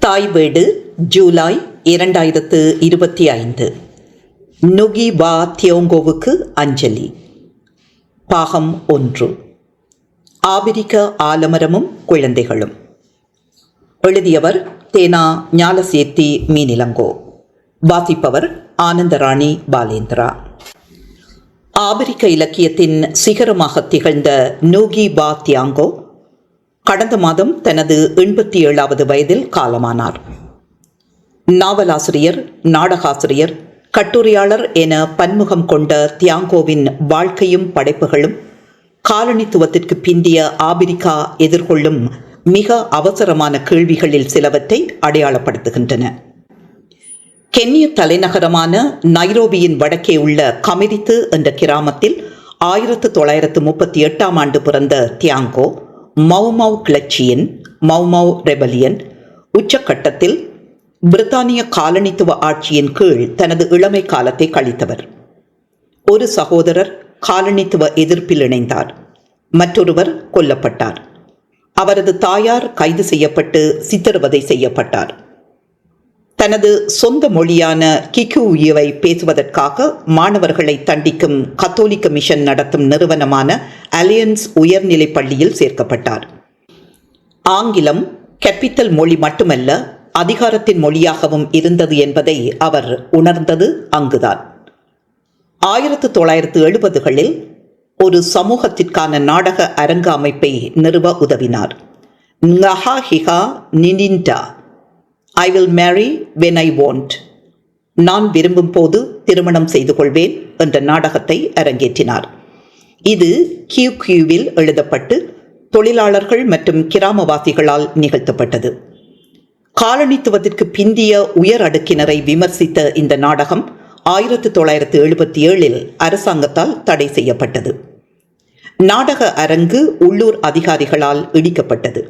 தாய் வீடு ஜூலை இரண்டாயிரத்து இருபத்தி ஐந்து. நுகி வா தியோங்கோவுக்கு அஞ்சலி. பாகம் ஒன்று. ஆபிரிக்க ஆலமரமும் குழந்தைகளும். எழுதியவர் தேனா ஞாலசேத்தி மீனிலங்கோ. வாசிப்பவர் ஆனந்தராணி பாலேந்திரா. ஆபிரிக்க இலக்கியத்தின் சிகரமாக திகழ்ந்த நூகி பா தியாங்கோ கடந்த மாதம் தனது எண்பத்தி ஏழாவது வயதில் காலமானார். நாவலாசிரியர் நாடகாசிரியர் கட்டுரையாளர் என பன்முகம் கொண்ட தியாங்கோவின் வாழ்க்கையும் படைப்புகளும் காலனித்துவத்திற்கு பிந்திய ஆபிரிக்கா எதிர்கொள்ளும் மிக அவசரமான கேள்விகளில் சிலவற்றை அடையாளப்படுத்துகின்றன. கென்ய தலைநகரமான நைரோபியின் வடக்கே உள்ள கமிரித்து என்ற கிராமத்தில் ஆயிரத்து தொள்ளாயிரத்து முப்பத்தி எட்டாம் ஆண்டு பிறந்த தியாங்கோ மௌமௌ கிளர்ச்சியின் மௌமௌ ரெபலியன் உச்சக்கட்டத்தில் பிரித்தானிய காலனித்துவ ஆட்சியின் கீழ் தனது இளமை காலத்தை கழித்தவர். ஒரு சகோதரர் காலனித்துவ எதிர்ப்பில் இணைந்தார். மற்றொருவர் கொல்லப்பட்டார். அவரது தாயார் கைது செய்யப்பட்டு சித்திரவதை செய்யப்பட்டார். தனது சொந்த மொழியான கிக்குயுவை பேசுவதற்காக மாணவர்களை தண்டிக்கும் கத்தோலிக்க மிஷன் நடத்தும் நிறுவனமான அலியன்ஸ் உயர்நிலைப் பள்ளியில் சேர்க்கப்பட்டார். ஆங்கிலம் கெப்பித்தல் மொழி மட்டுமல்ல அதிகாரத்தின் மொழியாகவும் இருந்தது என்பதை அவர் உணர்ந்தது அங்குதான். ஆயிரத்து தொள்ளாயிரத்து எழுபதுகளில் ஒரு சமூகத்திற்கான நாடக அரங்க அமைப்பை நிறுவ உதவினார். ngஹா ஹிகா நினின்டா I will marry when I want நான் விரும்பும் போது திருமணம் செய்து கொள்வேன் என்ற நாடகத்தை அரங்கேற்றினார். இது கியூ கியூவில் எழுதப்பட்டு தொழிலாளர்கள் மற்றும் கிராமவாசிகளால் நிகழ்த்தப்பட்டது. காலனித்துவத்திற்கு பிந்திய உயர் அடுக்கினரை விமர்சித்த இந்த நாடகம் ஆயிரத்து தொள்ளாயிரத்து எழுபத்தி ஏழில் அரசாங்கத்தால் தடை செய்யப்பட்டது. நாடக அரங்கு உள்ளூர் அதிகாரிகளால் இடிக்கப்பட்டது.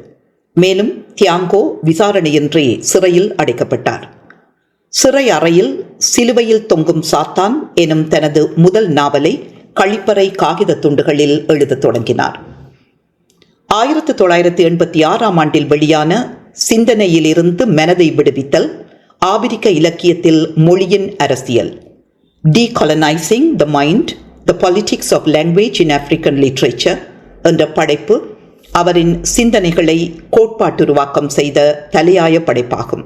மேலும் தியாங்கோ விசாரணையின்றி சிறையில் அடைக்கப்பட்டார். சிறை அறையில் சிலுவையில் தொங்கும் சாத்தான் எனும் தனது முதல் நாவலை கழிப்பறை காகித துண்டுகளில் எழுதத் தொடங்கினார். ஆயிரத்து தொள்ளாயிரத்து எண்பத்தி ஆறாம் ஆண்டில் வெளியான சிந்தனையிலிருந்து மனதை விடுவித்தல் ஆபிரிக்க இலக்கியத்தில் மொழியின் அரசியல். Decolonising the mind the politics of language in African literature என்ற படைப்பு அவரின் சிந்தனைகளை கோட்பாட்டுருவாக்கம் செய்த தலையாய படைப்பாகும்.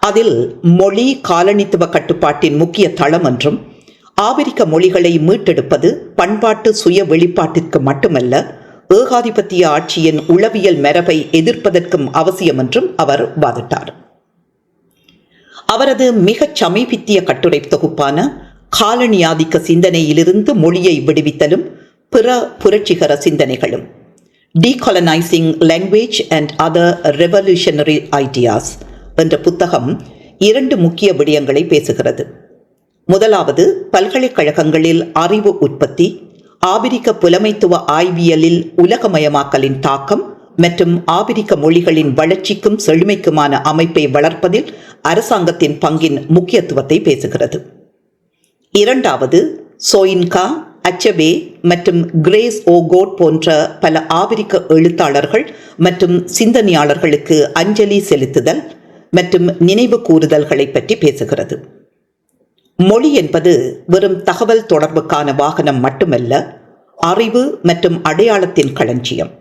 அதில் மொழி காலனித்துவ கட்டுப்பாட்டின் முக்கிய தளம் என்றும் ஆபிரிக்க மொழிகளை மீட்டெடுப்பது பண்பாட்டு சுய வெளிப்பாட்டிற்கு மட்டுமல்ல ஏகாதிபத்திய ஆட்சியின் உளவியல் மரபை எதிர்ப்பதற்கும் அவசியம் என்றும் அவர் வாதிட்டார். அவரது மிகச் சமீபித்திய கட்டுரை தொகுப்பான காலனியாதிக்க சிந்தனையிலிருந்து மொழியை விடுவித்தலும் பிற புரட்சிகர சிந்தனைகளும். Decolonising language and other revolutionary ideas என்ற புத்தகம் இரண்டு முக்கிய விடயங்களை பேசுகிறது. முதலாவது பல்கலைக்கழகங்களில் அறிவு உற்பத்தி ஆபிரிக்க புலமைத்துவ ஆய்வியலில் உலகமயமாக்கலின் தாக்கம் மற்றும் ஆபிரிக்க மொழிகளின் வளர்ச்சிக்கும் செழுமைக்குமான அமைப்பை வளர்ப்பதில் அரசாங்கத்தின் பங்கின் முக்கியத்துவத்தை பேசுகிறது. இரண்டாவது சோயின்கா அச்சபே மற்றும் கிரேஸ் ஓகோட் போன்ற பல ஆபிரிக்க எழுத்தாளர்கள் மற்றும் சிந்தனையாளர்களுக்கு அஞ்சலி செலுத்துதல் மற்றும் நினைவு கூறுதல்களை பற்றி பேசுகிறது. மொழி என்பது வெறும் தகவல் தொடர்புக்கான வாகனம் மட்டுமல்ல அறிவு மற்றும் அடையாளத்தின் களஞ்சியம்.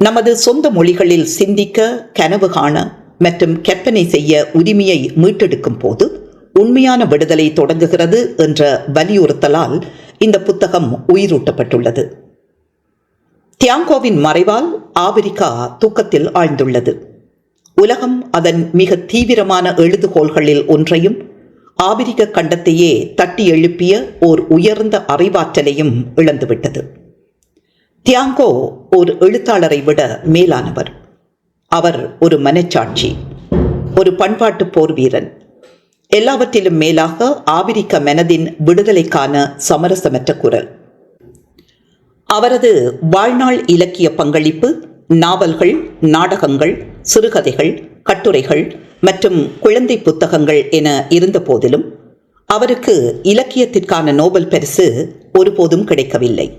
நமது சொந்த மொழிகளில் சிந்திக்க கனவு காண மற்றும் கற்பனை செய்ய உரிமையை மீட்டெடுக்கும் போது உண்மையான விடுதலை தொடங்குகிறது என்ற வலியுறுத்தலால் இந்த புத்தகம் உயிரூட்டப்பட்டுள்ளது. தியாங்கோவின் மறைவால் ஆபிரிக்கா தூக்கத்தில் ஆழ்ந்துள்ளது. உலகம் அதன் மிக தீவிரமான எழுதுகோள்களில் ஒன்றையும் ஆபிரிக்க கண்டத்தையே தட்டி எழுப்பிய ஓர் உயர்ந்த அறிவாற்றலையும் இழந்துவிட்டது. தியாங்கோ ஒரு எழுத்தாளரை விட மேலானவர். அவர் ஒரு மனச்சாட்சி ஒரு பண்பாட்டு போர் வீரன் எல்லாவற்றிலும் மேலாக ஆபிரிக்க மனதின் விடுதலைக்கான சமரசமற்ற குரல். அவரது வாழ்நாள் இலக்கிய பங்களிப்பு நாவல்கள் நாடகங்கள் சிறுகதைகள் கட்டுரைகள் மற்றும் குழந்தை புத்தகங்கள் என இருந்த போதிலும் அவருக்கு இலக்கியத்திற்கான நோபல் பரிசு ஒருபோதும் கிடைக்கவில்லை.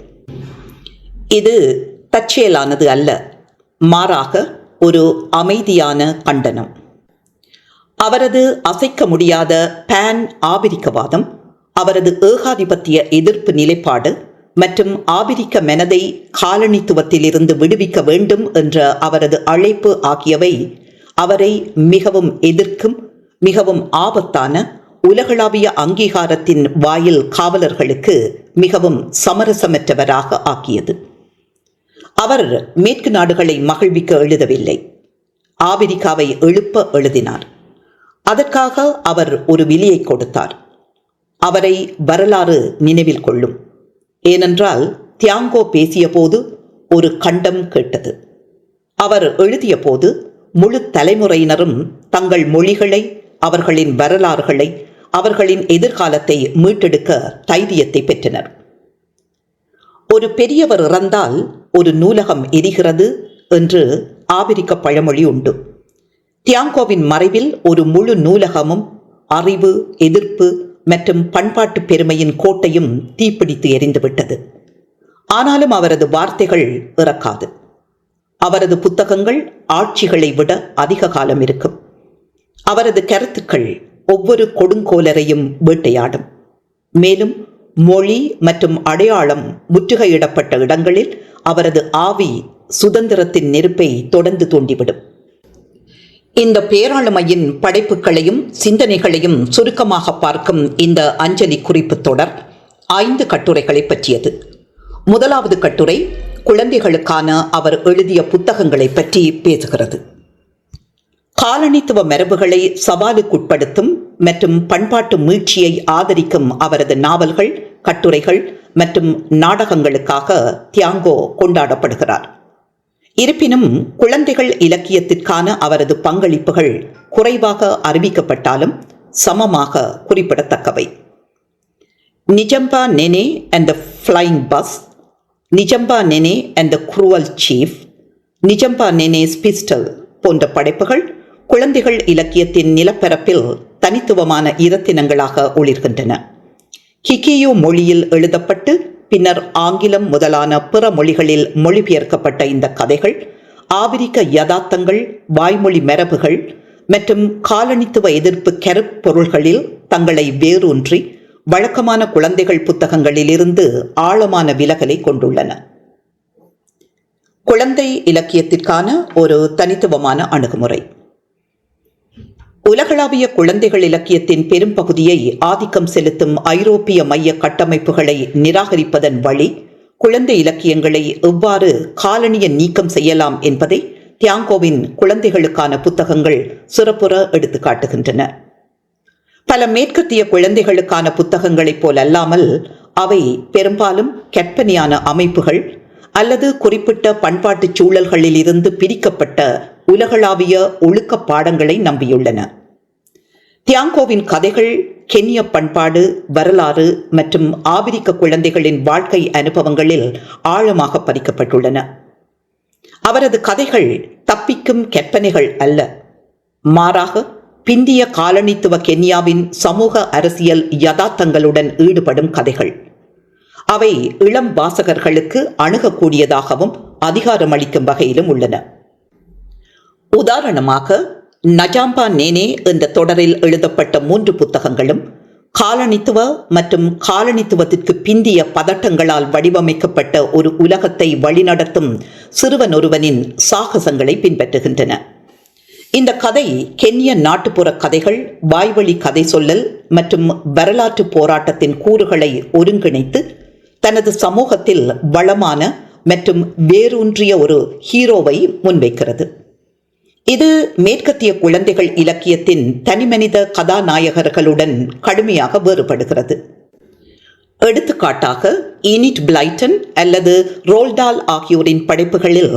இது தற்செயலானது அல்ல மாறாக ஒரு அமைதியான கண்டனம். அவரது அசைக்க முடியாத பேன் ஆபிரிக்கவாதம் அவரது ஏகாதிபத்திய எதிர்ப்பு நிலைப்பாடு மற்றும் ஆபிரிக்க மனதை காலனித்துவத்திலிருந்து விடுவிக்க வேண்டும் என்ற அவரது அழைப்பு ஆகியவை அவரை மிகவும் எதிர்க்கும் மிகவும் ஆபத்தான உலகளாவிய அங்கீகாரத்தின் வாயில் காவலர்களுக்கு மிகவும் சமரசமற்றவராக ஆக்கியது. அவர் மேற்கு நாடுகளை மகிழ்விக்க எழுதவில்லை. ஆபிரிக்காவை எழுப்ப எழுதினார். அதற்காக அவர் ஒரு விலியை கொடுத்தார். அவரை வரலாறு நினைவில் கொள்ளும். ஏனென்றால் தியாங்கோ பேசியபோது ஒரு கண்டம் கேட்டது. அவர் எழுதிய போது முழு தலைமுறையினரும் தங்கள் மொழிகளை அவர்களின் வரலாறுகளை அவர்களின் எதிர்காலத்தை மீட்டெடுக்க தைரியத்தை பெற்றனர். ஒரு பெரியவர் இறந்தால் ஒரு நூலகம் எரிகிறது என்று ஆபிரிக்க பழமொழி உண்டு. தியாங்கோவின் மறைவில் ஒரு முழு நூலகமும் அறிவு எதிர்ப்பு மற்றும் பண்பாட்டு பெருமையின் கோட்டையும் தீப்பிடித்து எரிந்துவிட்டது. ஆனாலும் அவரது வார்த்தைகள் இறக்காது. அவரது புத்தகங்கள் ஆட்சிகளை விட அதிக காலம் இருக்கும். அவரது கருத்துக்கள் ஒவ்வொரு கொடுங்கோலரையும் வேட்டையாடும். மேலும் மொழி மற்றும் அடையாளம் முற்றுகையிடப்பட்ட இடங்களில் அவரது ஆவி சுதந்திரத்தின் நெருப்பை தொடர்ந்து தூண்டிவிடும். இந்த பேராளுமையின் படைப்புகளையும் சிந்தனைகளையும் சுருக்கமாக பார்க்கும் இந்த அஞ்சலி குறிப்பு தொடர் ஐந்து கட்டுரைகளை பற்றியது. முதலாவது கட்டுரை குழந்தைகளுக்கான அவர் எழுதிய புத்தகங்களை பற்றி பேசுகிறது. காலனித்துவ மரபுகளை சவாலுக்குட்படுத்தும் மற்றும் பண்பாட்டு மீழ்ச்சியை ஆதரிக்கும் அவரது நாவல்கள் கட்டுரைகள் மற்றும் நாடகங்களுக்காக தியாங்கோ கொண்டாடப்படுகிறார். இருப்பினும் குழந்தைகள் இலக்கியத்திற்கான அவரது பங்களிப்புகள் குறைவாக அறிவிக்கப்பட்டாலும் சமமாக குறிப்பிடத்தக்கவை. Njamba Nene and the flying bus Njamba Nene and the cruel chief Njamba Nene's pistol போன்ற படைப்புகள் குழந்தைகள் இலக்கியத்தின் நிலப்பரப்பில் தனித்துவமான இரத்தினங்களாக ஒளிர்கின்றன. கிகியோ மொழியில் எழுதப்பட்டு பின்னர் ஆங்கிலம் முதலான பிற மொழிகளில் மொழிபெயர்க்கப்பட்ட இந்த கதைகள் ஆபிரிக்க யதார்த்தங்கள் வாய்மொழி மரபுகள் மற்றும் காலனித்துவ எதிர்ப்பு கருப்பொருள்களில் தங்களை வேரூன்றி வழக்கமான குழந்தைகள் புத்தகங்களிலிருந்து ஆழமான விலகலை கொண்டுள்ளன. குழந்தை இலக்கியத்திற்கான ஒரு தனித்துவமான அணுகுமுறை. உலகளாவிய குழந்தைகள் இலக்கியத்தின் பெரும் பகுதியை ஆதிக்கம் செலுத்தும் ஐரோப்பிய மைய கட்டமைப்புகளை நிராகரிப்பதன் வழி குழந்தை இலக்கியங்களை எவ்வாறு காலனிய நீக்கம் செய்யலாம் என்பதை தியாங்கோவின் குழந்தைகளுக்கான புத்தகங்கள் சுரப்புற எடுத்து காட்டுகின்றன. பல மேற்கத்திய குழந்தைகளுக்கான புத்தகங்களைப் போல் அல்லாமல் அவை பெரும்பாலும் கற்பனையான அமைப்புகள் அல்லது குறிப்பிட்ட பண்பாட்டு சூழல்களில் இருந்து பிரிக்கப்பட்ட உலகளாவிய ஒழுக்க பாடங்களை நம்பியுள்ளன. தியாங்கோவின் கதைகள் கென்ய பண்பாடு வரலாறு மற்றும் ஆபிரிக்க குழந்தைகளின் வாழ்க்கை அனுபவங்களில் ஆழமாக பதிக்கப்பட்டுள்ளன. அவரது கதைகள் தப்பிக்கும் கற்பனைகள் அல்ல. மாறாக பிந்திய காலனித்துவ கென்யாவின் சமூக அரசியல் யதார்த்தங்களுடன் ஈடுபடும் கதைகள். அவை இளம் வாசகர்களுக்கு அணுகக்கூடியதாகவும் அதிகாரமளிக்கும் வகையிலும் உள்ளன. உதாரணமாக நஜாம்பா நேனே என்ற தொடரில் எழுதப்பட்ட மூன்று புத்தகங்களும் காலனித்துவ மற்றும் காலனித்துவத்திற்கு பிந்திய பதட்டங்களால் வடிவமைக்கப்பட்ட ஒரு உலகத்தை வழிநடத்தும் சிறுவன் ஒருவனின் சாகசங்களை பின்பற்றுகின்றன. இந்த கதை கென்ய நாட்டுப்புற கதைகள் வாய்வழி கதை சொல்லல் மற்றும் வரலாற்று போராட்டத்தின் கூறுகளை ஒருங்கிணைத்து தனது சமூகத்தில் வளமான மற்றும் வேரூன்றிய ஒரு ஹீரோவை முன்வைக்கிறது. இது மேற்கத்திய குழந்தைகள் இலக்கியத்தின் தனிமனித கதாநாயகர்களுடன் கடுமையாக வேறுபடுகிறது. எடுத்துக்காட்டாக இனிட் பிளைட்டன் அல்லது ரோல்டால் ஆகியோரின் படைப்புகளில்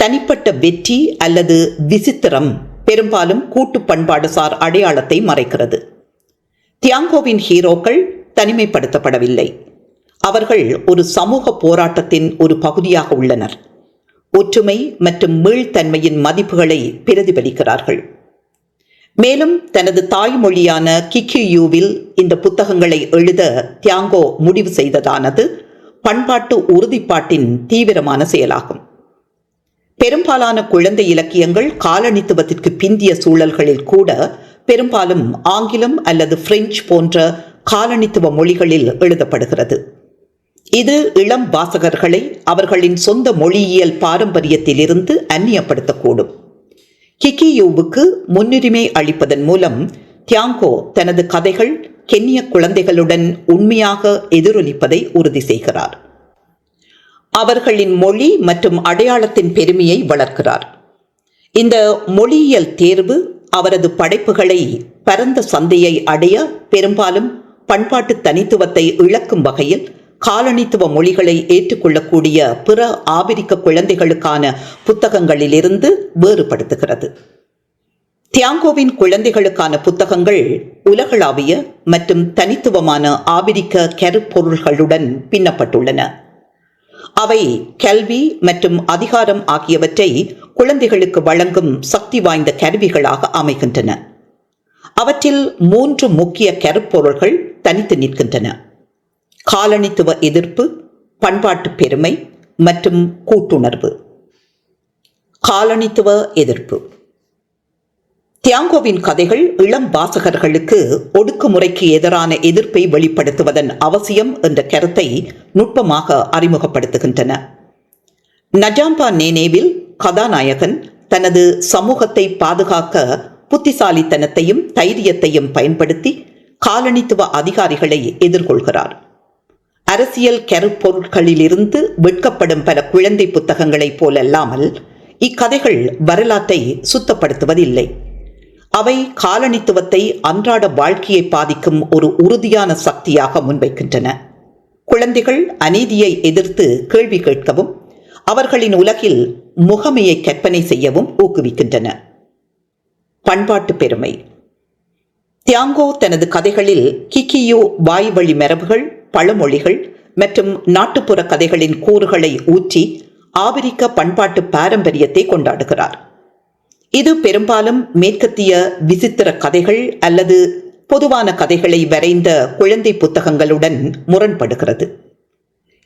தனிப்பட்ட வெற்றி அல்லது விசித்திரம் பெரும்பாலும் கூட்டு பண்பாடுசார் அடையாளத்தை மறைக்கிறது. தியாங்கோவின் ஹீரோக்கள் தனிமைப்படுத்தப்படவில்லை. அவர்கள் ஒரு சமூக போராட்டத்தின் ஒரு பகுதியாக உள்ளனர். ஒற்றுமை மற்றும் மீள்தன்மையின் மதிப்புகளை பிரதிபலிக்கிறார்கள். மேலும் தனது தாய்மொழியான கிக்யூவில் இந்த புத்தகங்களை எழுத தியாங்கோ முடிவு செய்ததானது பண்பாட்டு உறுதிப்பாட்டின் தீவிரமான செயலாகும். பெரும்பாலான குழந்தை இலக்கியங்கள் காலனித்துவத்திற்கு பிந்திய சூழல்களில் கூட பெரும்பாலும் ஆங்கிலம் அல்லது பிரெஞ்சு போன்ற காலனித்துவ மொழிகளில் எழுதப்படுகிறது. இது இளம் வாசகர்களை அவர்களின் சொந்த மொழியியல் பாரம்பரியத்திலிருந்து அந்நியப்படுத்தக்கூடும். கிக்கியூவுக்கு முன்னுரிமை அளிப்பதன் மூலம் தியாங்கோ தனது கதைகள் கென்னிய குழந்தைகளுடன் உண்மையாக எதிரொலிப்பதை உறுதி செய்கிறார். அவர்களின் மொழி மற்றும் அடையாளத்தின் பெருமையை வளர்க்கிறார். இந்த மொழியியல் தேர்வு அவரது படைப்புகளை பரந்த சந்தையை அடைய பெரும்பாலும் பண்பாட்டு தனித்துவத்தை இழக்கும் வகையில் காலனித்துவ மொழிகளை ஏற்றுக்கொள்ளக்கூடிய பிற ஆபிரிக்க குழந்தைகளுக்கான புத்தகங்களிலிருந்து வேறுபடுத்துகிறது. தியாங்கோவின் குழந்தைகளுக்கான புத்தகங்கள் உலகளாவிய மற்றும் தனித்துவமான ஆபிரிக்க கருப்பொருள்களுடன் பின்னப்பட்டுள்ளன. அவை கல்வி மற்றும் அதிகாரம் ஆகியவற்றை குழந்தைகளுக்கு வழங்கும் சக்தி வாய்ந்த கருவிகளாக அமைகின்றன. அவற்றில் மூன்று முக்கிய கருப்பொருள்கள் தனித்து நிற்கின்றன. காலனித்துவ எதிர்ப்பு பண்பாட்டு பெருமை மற்றும் கூட்டுணர்வு. காலனித்துவ எதிர்ப்பு. தியாங்கோவின் கதைகள் இளம் வாசகர்களுக்கு ஒடுக்குமுறைக்கு எதிரான எதிர்ப்பை வெளிப்படுத்துவதன் அவசியம் என்ற கருத்தை நுட்பமாக அறிமுகப்படுத்துகின்றன. நஜாம்பா நேனேவில் கதாநாயகன் தனது சமூகத்தை பாதுகாக்க புத்திசாலித்தனத்தையும் தைரியத்தையும் பயன்படுத்தி காலனித்துவ அதிகாரிகளை எதிர்கொள்கிறார். அரசியல் கருப்பொருட்களிலிருந்து வெட்கப்படும் பல குழந்தை புத்தகங்களைப் போலல்லாமல் இக்கதைகள் வரலாற்றை சுத்தப்படுத்துவதில்லை. அவை காலனித்துவத்தை அன்றாட வாழ்க்கையை பாதிக்கும் ஒரு உறுதியான சக்தியாக முன்வைக்கின்றன. குழந்தைகள் அநீதியை எதிர்த்து கேள்வி கேட்கவும் அவர்களின் உலகில் முகமையை கற்பனை செய்யவும் ஊக்குவிக்கின்றன. பண்பாட்டு பெருமை. தியாங்கோ தனது கதைகளில் கிக்கியோ வாய்வழி மரபுகள் பழமொழிகள் மற்றும் நாட்டுப்புற கதைகளின் கூறுகளை ஊற்றி ஆபிரிக்க பண்பாட்டு பாரம்பரியத்தை கொண்டாடுகிறார். இது பெரும்பாலும் மேற்கத்திய விசித்திர கதைகள் அல்லது பொதுவான கதைகளை வரைந்த குழந்தை புத்தகங்களுடன் முரண்படுகிறது.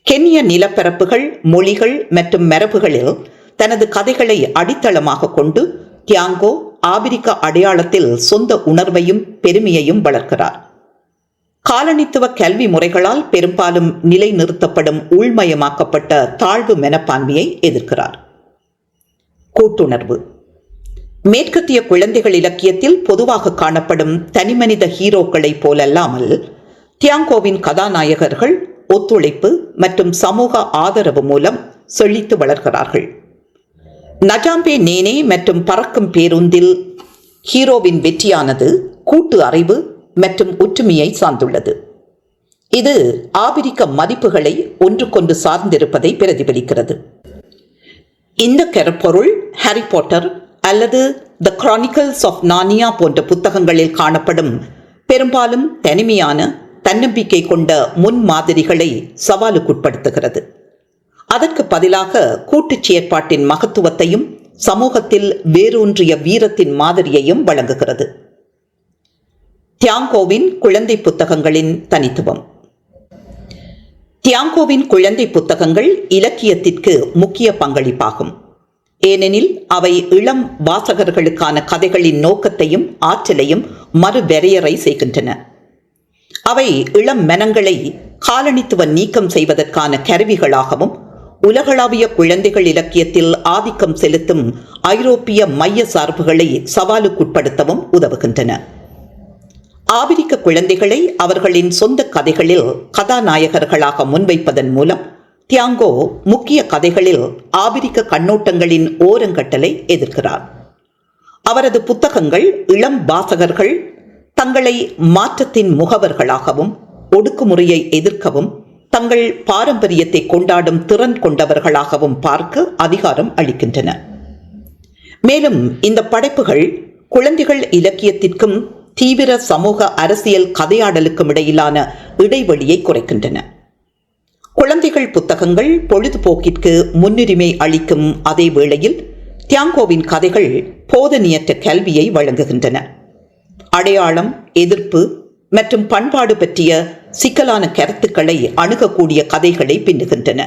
கென்ய நிலப்பரப்புகள் மொழிகள் மற்றும் மரபுகளில் தனது கதைகளை அடித்தளமாக கொண்டு தியாங்கோ ஆபிரிக்க அடையாளத்தில் சொந்த உணர்வையும் பெருமையையும் வளர்க்கிறார். காலனித்துவ கல்வி முறைகளால் பெரும்பாலும் நிலைநிறுத்தப்படும் உள்மயமாக்கப்பட்ட தாழ்வு மனப்பான்மையை எதிர்க்கிறார். கூட்டுணர்வு. மேற்கத்திய குழந்தைகள் இலக்கியத்தில் பொதுவாக காணப்படும் தனிமனித ஹீரோக்களைப் போலல்லாமல் தியாங்கோவின் கதாநாயகர்கள் ஒத்துழைப்பு மற்றும் சமூக ஆதரவு மூலம் செழித்து வளர்கிறார்கள். நஜாம்பே நேனே மற்றும் பறக்கும் பேருந்தில் ஹீரோவின் வெற்றியானது கூட்டு அறிவு மற்றும் ஒற்றுமையை சார்ந்துள்ளது. இது ஆபிரிக்க மதிப்புகளை ஒன்றுக்கொன்று சார்ந்திருப்பதை பிரதிபலிக்கிறது. இந்த கருப்பொருள் ஹாரி பாட்டர் அல்லது த கிரானிக்கல்ஸ் ஆஃப் நானியா போன்ற புத்தகங்களில் காணப்படும் பெரும்பாலும் தனிமையான தன்னம்பிக்கை கொண்ட முன்மாதிரிகளை சவாலுக்குட்படுத்துகிறது. அதற்கு பதிலாக கூட்டுச் செயற்பாட்டின் மகத்துவத்தையும் சமூகத்தில் வேரூன்றிய வீரத்தின் மாதிரியையும் வழங்குகிறது. தியாங்கோவின் குழந்தை புத்தகங்களின் தனித்துவம். தியாங்கோவின் குழந்தை புத்தகங்கள் இலக்கியத்திற்கு முக்கிய பங்களிப்பாகும். ஏனெனில் அவை இளம் வாசகர்களுக்கான கதைகளின் நோக்கத்தையும் ஆற்றலையும் மறுவரையறை செய்கின்றன. அவை இளம் மனங்களை காலனித்துவ நீக்கம் செய்வதற்கான கருவிகளாகவும் உலகளாவிய குழந்தைகள் இலக்கியத்தில் ஆதிக்கம் செலுத்தும் ஐரோப்பிய மைய சார்புகளை சவாலுக்குட்படுத்தவும் உதவுகின்றன. ஆபிரிக்க குழந்தைகளை அவர்களின் சொந்த கதைகளில் கதாநாயகர்களாக முன்வைப்பதன் மூலம் தியாங்கோ முக்கிய கதைகளில் ஆபிரிக்க கண்ணோட்டங்களின் ஓரங்கட்டலை எதிர்க்கிறார். அவரது புத்தகங்கள் இளம் வாசகர்கள் தங்களை மாற்றத்தின் முகவர்களாகவும் ஒடுக்குமுறையை எதிர்க்கவும் தங்கள் பாரம்பரியத்தை கொண்டாடும் திறன் கொண்டவர்களாகவும் பார்க்க அதிகாரம் அளிக்கின்றன. மேலும் இந்த படைப்புகள் குழந்தைகள் இலக்கியத்திற்கும் தீவிர சமூக அரசியல் கதையாடலுக்கும் இடையிலான இடைவெளியை குறைக்கின்றன. குழந்தைகள் புத்தகங்கள் பொழுதுபோக்கிற்கு முன்னுரிமை அளிக்கும் அதே வேளையில் தியாங்கோவின் கதைகள் போதனியற்ற கல்வியை வழங்குகின்றன. அடையாளம் எதிர்ப்பு மற்றும் பண்பாடு பற்றிய சிக்கலான கருத்துக்களை அணுகக்கூடிய கதைகளை பின்னுகின்றன.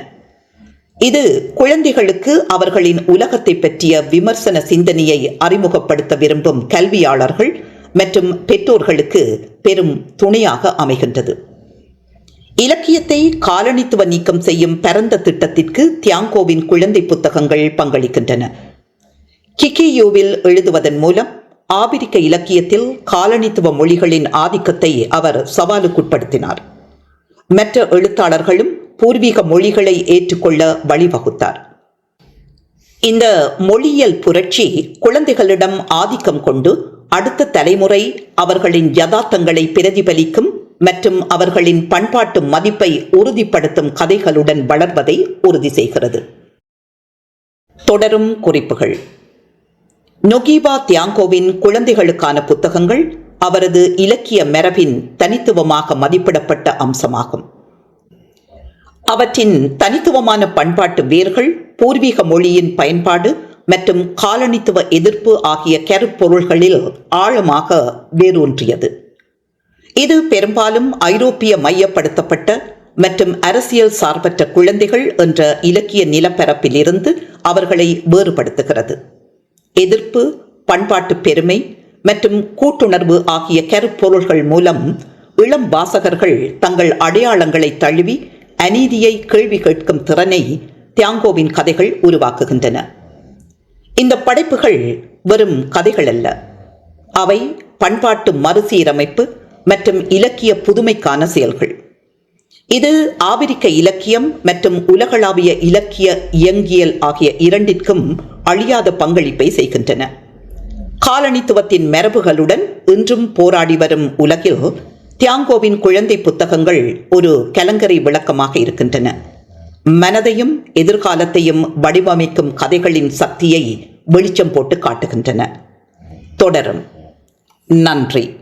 இது குழந்தைகளுக்கு அவர்களின் உலகத்தை பற்றிய விமர்சன சிந்தனையை அறிமுகப்படுத்த விரும்பும் கல்வியாளர்கள் மற்றும் பெற்றோர்களுக்கு பெரும் துணையாக அமைகின்றது. இலக்கியத்தை காலனித்துவ நீக்கம் செய்யும் பரந்த திட்டத்திற்கு தியாங்கோவின் குழந்தை புத்தகங்கள் பங்களிக்கின்றன. கிக்கியூவில் எழுதுவதன் மூலம் ஆபிரிக்க இலக்கியத்தில் காலனித்துவ மொழிகளின் ஆதிக்கத்தை அவர் சவாலுக்குட்படுத்தினார். மற்ற எழுத்தாளர்களும் பூர்வீக மொழிகளை ஏற்றுக்கொள்ள வழிவகுத்தார். இந்த மொழியியல் புரட்சி குழந்தைகளிடம் ஆதிக்கம் கொண்டு அடுத்த தலைமுறை அவர்களின் யதார்த்தங்களை பிரதிபலிக்கும் மற்றும் அவர்களின் பண்பாட்டு மதிப்பை உறுதிப்படுத்தும் கதைகளுடன் வளர்வதை உறுதி செய்கிறது. தொடரும் குறிப்புகள். நொகீபா தியாங்கோவின் குழந்தைகளுக்கான புத்தகங்கள் அவரது இலக்கிய மரபின் தனித்துவமாக மதிப்பிடப்பட்ட அம்சமாகும். அவற்றின் தனித்துவமான பண்பாட்டு வேர்கள் பூர்வீக மொழியின் பயன்பாடு மற்றும் காலனித்துவ எதிர்ப்பு ஆகிய கருப்பொருள்களில் ஆழமாக வேரூன்றியது. இது பெரும்பாலும் ஐரோப்பிய மையப்படுத்தப்பட்ட மற்றும் அரசியல் சார்பற்ற குழந்தைகள் என்ற இலக்கிய நிலப்பரப்பிலிருந்து அவர்களை வேறுபடுத்துகிறது. எதிர்ப்பு பண்பாட்டு பெருமை மற்றும் கூட்டுணர்வு ஆகிய கருப்பொருள்கள் மூலம் இளம் வாசகர்கள் தங்கள் அடையாளங்களை தழுவி அநீதியை கேள்வி கேட்கும் திறனை தியாங்கோவின் கதைகள் உருவாக்குகின்றன. இந்த படைப்புகள் வெறும் கதைகள் அல்ல. அவை பண்பாட்டு மறுசீரமைப்பு மற்றும் இலக்கிய புதுமைக்கான செயல்கள். இது ஆபிரிக்க இலக்கியம் மற்றும் உலகளாவிய இலக்கிய இயங்கியல் ஆகிய இரண்டிற்கும் அழியாத பங்களிப்பை செய்கின்றன. காலனித்துவத்தின் மரபுகளுடன் இன்றும் போராடி வரும் உலகில் தியாங்கோவின் குழந்தை புத்தகங்கள் ஒரு கலங்கரை விளக்கமாக இருக்கின்றன. மனதையும் எதிர்காலத்தையும் வடிவமைக்கும் கதைகளின் சக்தியை வெளிச்சம் போட்டு காட்டுகின்றன. தொடரும். நன்றி.